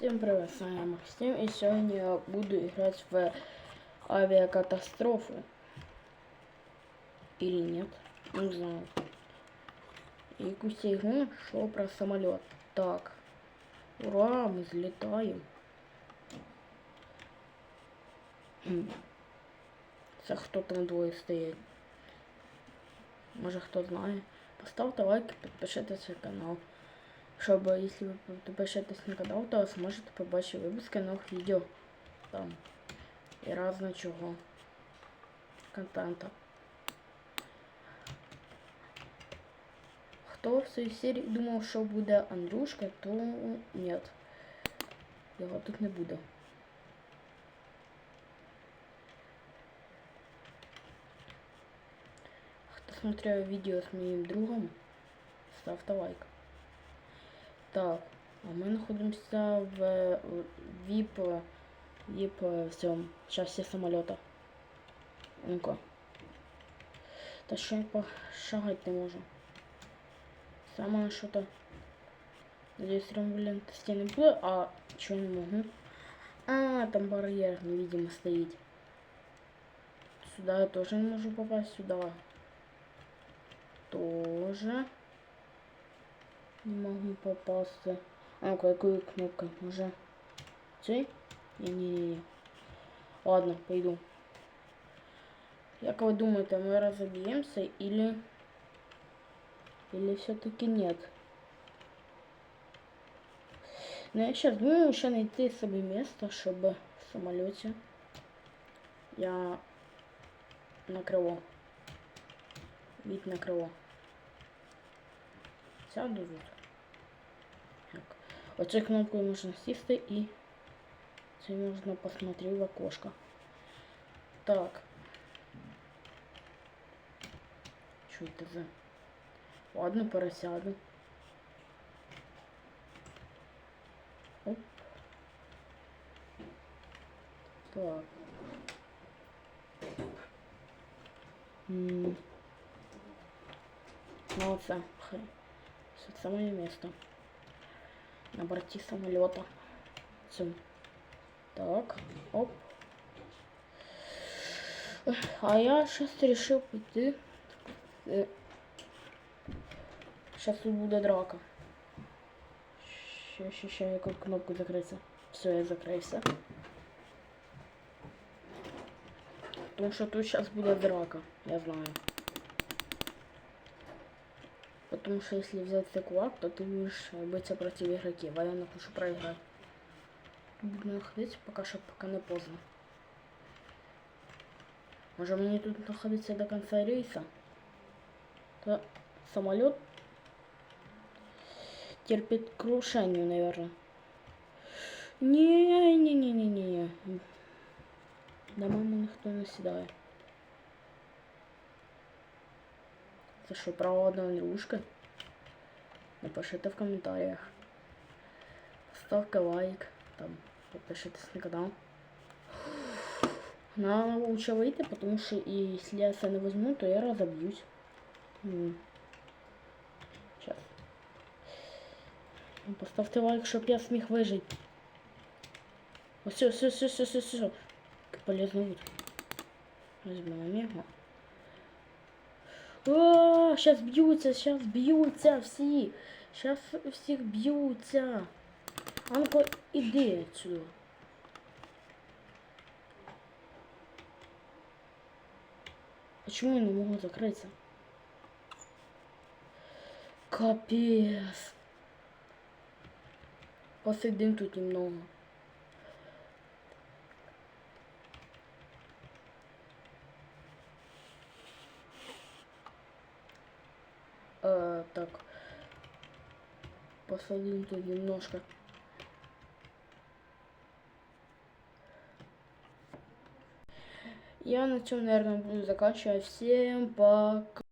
Всем привет, с вами Максим, и сегодня я буду играть в авиакатастрофы. Или нет, не знаю. Якусь игру шел про самолет. Так, ура, мы взлетаем. Хм. Це хто там двоє стоять? Може хто знає. Поставте лайк і підпишитесь на канал. Щоб, якщо ви підпишетесь на канал, то зможете побачити випуски нових відео. Там. І разно чого. Контента. Хто в цій серії думав, що буде Андрюшка, то ні. Його тут не буде. Кто смотрел видео с моим другом, ставьте лайк. Так, а мы находимся в VIP, VIP всем части самолета. Ну-ка. Та що я пошагать не можу. Саме що-то. Надеюсь, блин, стены будет, а чего не могу? А, там барьер, невидимо, стоит. Сюда я тоже не могу попасть, сюда тоже не могу попасться. А, какую кнопку? Уже цей? Не-не-не. Ладно, пойду. Як вы думаете, мы разобьемся или... Или все-таки нет? Ну, я сейчас думаю еще найти себе место, чтобы в самолете я на крыло. Вид на Сяду тут. Так. Оцю кнопкою можна сісти і це можна посмотрети в окошко. Так. Що це за? Ладно, пересяду. Оп. Так. М. Ну, це, хай. Це самое место. На борті самолета. Все. Так, оп. А я сейчас решил пойти. Сейчас тут буде драка. Ще, ще, ще, яку кнопку закриться. Все, я закрився. Тому що тут сейчас буде драка, я знаю. Потому что если взять кулак, то ты будешь биться против игроков, а я напишу проиграть. Буду находиться пока что, пока не поздно. Может мне тут находиться до конца рейса? То самолет терпит крушение, наверное. Не-не-не-не-не. Маму никто не сідає. Це що, право одна Андрюшка? Напишите в комментариях. Ставьте лайк, там, подпишитесь на канал. Нам лучше выйти, потому что если я не возьму, то я разобьюсь. Сейчас. Поставьте лайк, щоб я сміх вижити. Все, все, все, все, все, все. Полезно будет. Возьмем его. О, сейчас бьются, сейчас бьются все. Сейчас всех бьются. А ну-ка, иди отсюда. Почему я не могу закрыться? Капец. Посидим тут немного. Э, так. Посадим тут немножко. Я на чем, наверное, буду заканчивать. Всем пока.